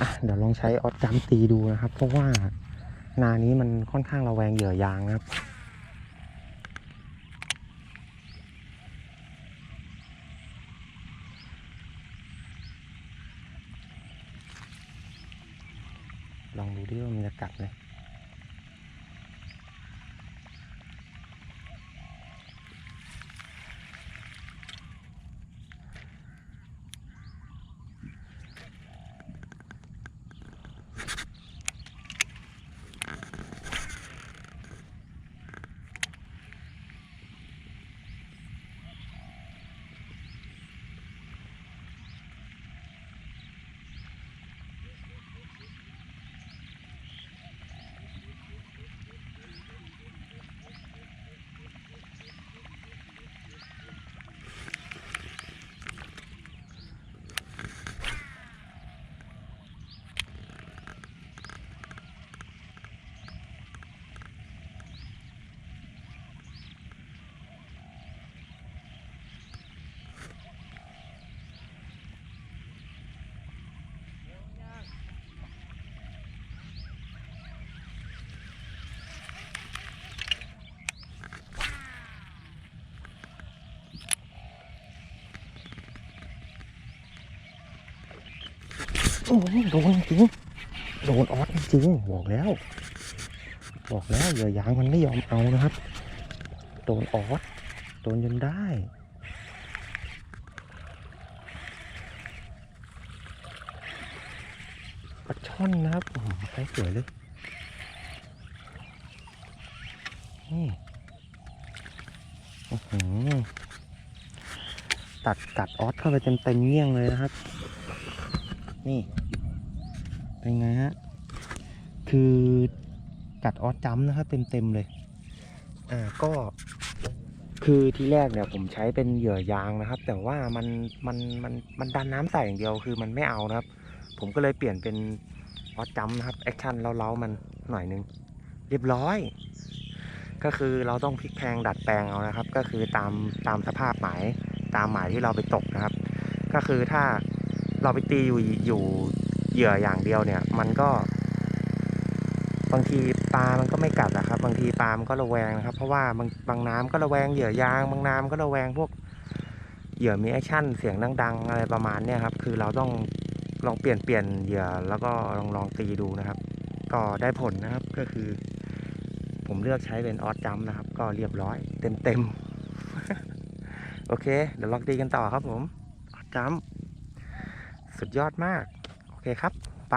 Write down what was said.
อะเดี๋ยวลองใช้ออสจัมตีดูนะครับ เพราะว่านานี้มันค่อนข้างระแวงเหยื่อยางนะครับลองดูดิว่ามันจะกัดไหม โอ้โดนจริงโดนออสจริงบอกแล้ว บอกแล้วเหยื่อยางมันไม่ยอมเอานะครับ โดนออสโดนจนได้ปลาช่อนนะครับโอ้โหใช้สวยเลยนี่อื้อหือตัดกัดออสเข้าไปเต็มเต็มเงี้ยงเลยนะครับ นี่ เป็นไงฮะ คือกัดออสจัมนะครับเต็มๆเลย อ่าก็คือที่แรกเนี่ยผมใช้เป็นเหยื่อยางนะครับ แต่ว่ามันมันมันมันดันน้ำใส่อย่างเดียวคือมันไม่เอานะครับ ผมก็เลยเปลี่ยนเป็นออสจัมนะครับแอคชั่นเล้าๆมันหน่อยนึง เรียบร้อย ก็คือเราต้องพลิกแพงดัดแปลงเอานะครับ ก็คือตามตามสภาพหมายตามหมายที่เราไปตกนะครับ ก็คือถ้า เราไปตีอยู่อยู่เหยื่ออย่างเดียวเนี่ย มันก็ บางทีปลา มันก็ไม่กัดอะครับ บางทีปลา มันก็ระแวงนะครับ เพราะว่าบางบางน้ำก็ระแวงเหยื่อยาง บางน้ำก็ระแวงพวกเหยื่อมีแอคชั่นเสียงดัง ๆ อะไรประมาณเนี้ยครับ คือเราต้องลองเปลี่ยนเปลี่ยนเหยื่อแล้วก็ลองลองตีดูนะครับ ก็ได้ผลนะครับก็คือ ผมเลือกใช้เป็นออสจัมนะครับ ก็เรียบร้อย เต็มเต็มโอเค เดี๋ยวลองตีกันต่อครับผมออสจัม สุดยอดมาก โอเคครับ ไป